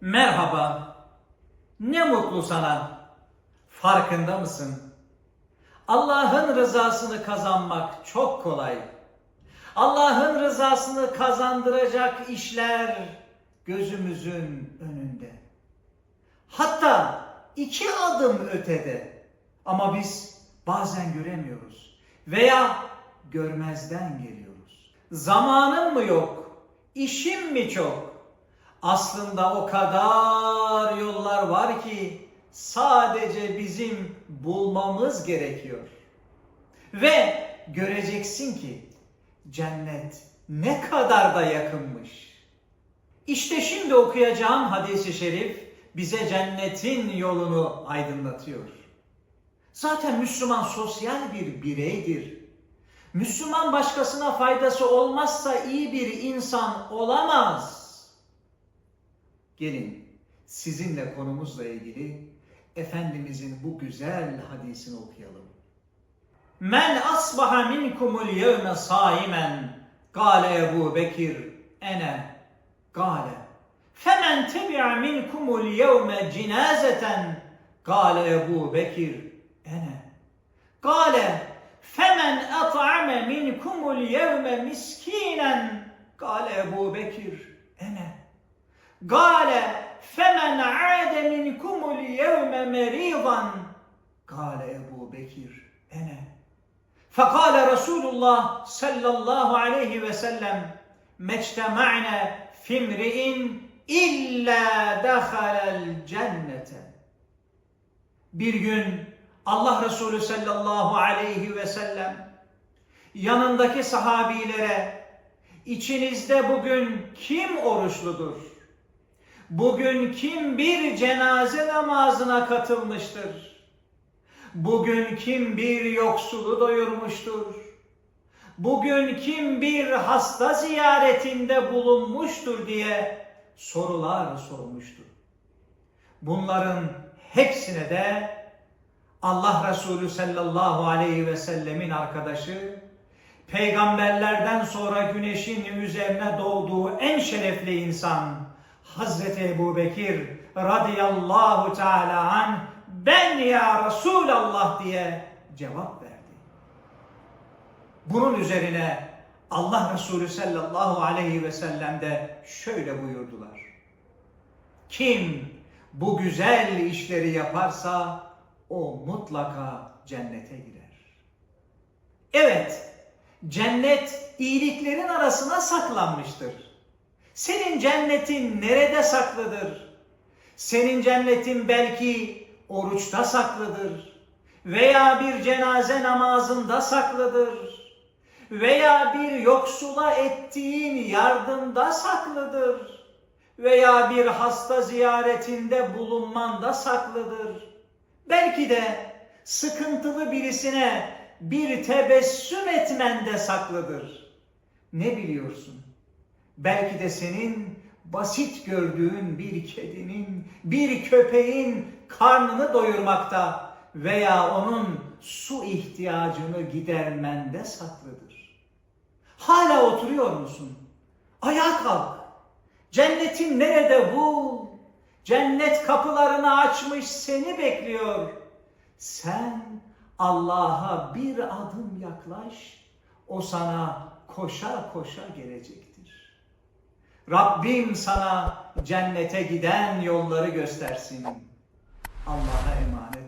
Merhaba. Ne mutlu sana. Farkında mısın? Allah'ın rızasını kazanmak çok kolay. Allah'ın rızasını kazandıracak işler gözümüzün önünde. Hatta iki adım ötede. Ama biz bazen göremiyoruz veya görmezden geliyoruz. Zamanın mı yok? İşim mi çok? Aslında o kadar yollar var ki sadece bizim bulmamız gerekiyor. Ve göreceksin ki cennet ne kadar da yakınmış. İşte şimdi okuyacağım hadisi şerif bize cennetin yolunu aydınlatıyor. Zaten Müslüman sosyal bir bireydir. Müslüman başkasına faydası olmazsa iyi bir insan olamaz. Gelin sizinle konumuzla ilgili Efendimizin bu güzel hadisini okuyalım. Men asbaha minkumul yevme saimen Kale Ebu Bekir ene Kale Femen tebi'a minkumul yevme cinazeten Kale Ebu Bekir ene Kale Femen at'ame minkumul yevme miskinen Kale Ebu Bekir Gale femen ade minkumul yevme meridan. Gale Ebu Bekir ene. Fekale Resulullah sallallahu aleyhi ve sellem mectema'ne fimri'in illa dehalel cennete. Bir gün Allah Resulü sallallahu aleyhi ve sellem yanındaki sahabilere içinizde bugün kim oruçludur? Bugün kim bir cenaze namazına katılmıştır? Bugün kim bir yoksulu doyurmuştur? Bugün kim bir hasta ziyaretinde bulunmuştur diye sorular sormuştur. Bunların hepsine de Allah Resulü sallallahu aleyhi ve sellemin arkadaşı, peygamberlerden sonra güneşin üzerine doğduğu en şerefli insan, Hazreti Ebu Bekir radıyallahu teala an ben ya Resulallah diye cevap verdi. Bunun üzerine Allah Resulü sallallahu aleyhi ve sellem de şöyle buyurdular. Kim bu güzel işleri yaparsa o mutlaka cennete girer. Evet, cennet iyiliklerin arasına saklanmıştır. Senin cennetin nerede saklıdır? Senin cennetin belki oruçta saklıdır. Veya bir cenaze namazında saklıdır. Veya bir yoksula ettiğin yardımda saklıdır. Veya bir hasta ziyaretinde bulunmanda saklıdır. Belki de sıkıntılı birisine bir tebessüm etmende saklıdır. Ne biliyorsun? Belki de senin basit gördüğün bir kedinin, bir köpeğin karnını doyurmakta veya onun su ihtiyacını gidermende saklıdır. Hala oturuyor musun? Ayağa kalk. Cennetin nerede bul? Cennet kapılarını açmış seni bekliyor. Sen Allah'a bir adım yaklaş. O sana koşa koşa gelecektir. Rabbim sana cennete giden yolları göstersin. Allah'a emanet